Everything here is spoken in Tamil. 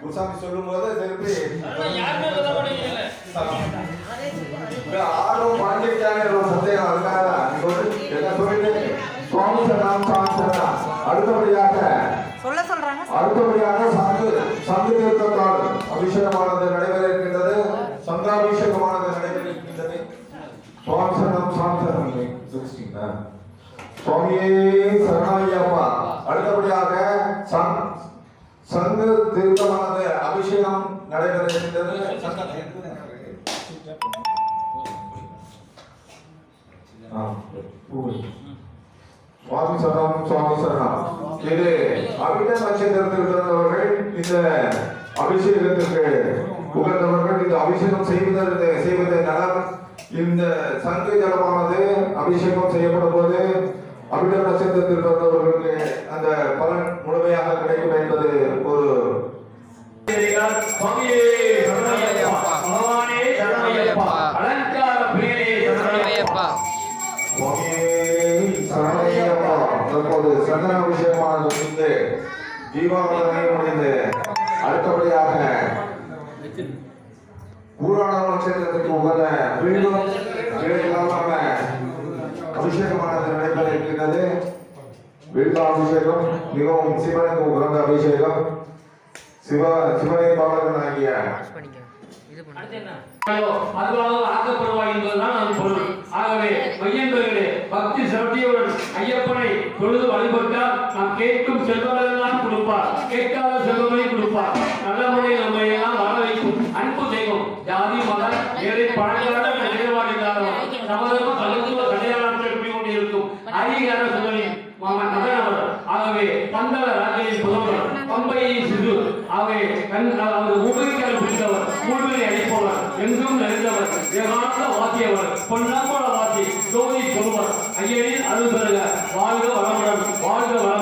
குருசாமி சொல்லும் போது திருப்பி ஆளும் பாண்டித்யானே சந்தேகம். அதுக்காக என்ன சொல்லிட்டு சுவாமி சரணம் சுவாமி சரணம் அடுத்தபடியாக அடுத்தபடியாக சுவாமி சரணம் சுவாமி அடுத்தபடியாக இது அபிட நட்சத்திரத்தில் பிறந்தவர்கள் இந்த அபிஷேகத்திற்கு உகந்தவர்கள் இந்த அபிஷேகம் செய்வதற்கு செய்வது நலம் இந்த சங்கு ஜலமானது அபிஷேகம் செய்யப்படும் போது அபிட நட்சத்திரத்தில் அபிஷேகமானது முடிந்து தீபாவளி முடிந்து அடுத்தபடியாக பூராண நட்சத்திரத்துக்கு உகந்த மீண்டும் வேலையில்லாம அபிஷேகமானது நடைபெற இருக்கின்றது அபிஷேகம் மிகவும் சிவனுக்கு உகந்த அபிஷேகம். சிவ சிவனை பாலகனாகிய அதுவாக ஆக்கப்படுவாய் என்பதுதான் அது பொருள். ஆகவே பக்தி சக்தியுடன் ஐயப்பனை தொழுது வழிபட்டால் நாம் கேட்கும் செல்வங்களெல்லாம் கொடுப்பார். கேட்காத செல்வங்களை கொடுப்பார். நல்ல முறையில் நம்மை எல்லாம் வாழ வைக்கும். அன்பு தெய்வம் ஜாதி மத ஏழை பழங்கால நிலைப்பாடு இல்லாதவர் சமதர்ம கலந்துவ கல்யாணத்தில் குடிக்கொண்டிருக்கும் அதிகார சுதனின் மாமன் மகனவர் ஆகவே பந்தள சிறு ஆகவே கண் அவர் உபரிக்கால் பிடித்தவர் மூழ்கலை அடிப்பவர் எங்கும் நிறைந்தவர் ஏகாந்த வாத்தியவர் பொன்னம்பல வாத்தி ஜோதி சொல்வர் ஐயனின் அருள் பெறுக. வாழ்க வளமுடன் வாழ்க வளம்